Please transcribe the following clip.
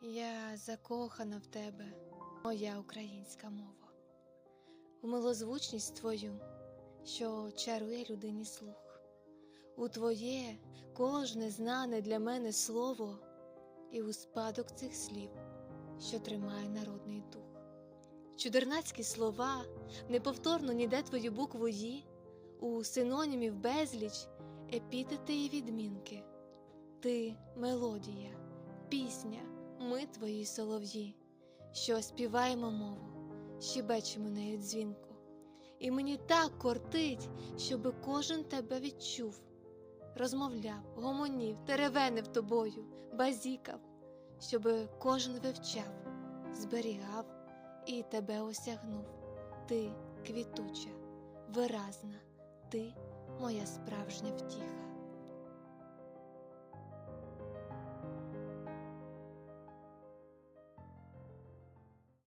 Я закохана в тебе, моя українська мова, в милозвучність твою, що чарує людині слух, у твоє кожне знане для мене слово, і у спадок цих слів, що тримає народний дух. Чудернацькі слова, неповторно ніде твою букву «Ї», у синонімів безліч, епітети і відмінки. Ти мелодія, пісня, ми твої солов'ї, що співаємо мову, щебечемо нею дзвінку. І мені так кортить, щоби кожен тебе відчув, розмовляв, гомонів, теревенив тобою, базікав, щоби кожен вивчав, зберігав і тебе осягнув. Ти квітуча, виразна, ти моя справжня втіха.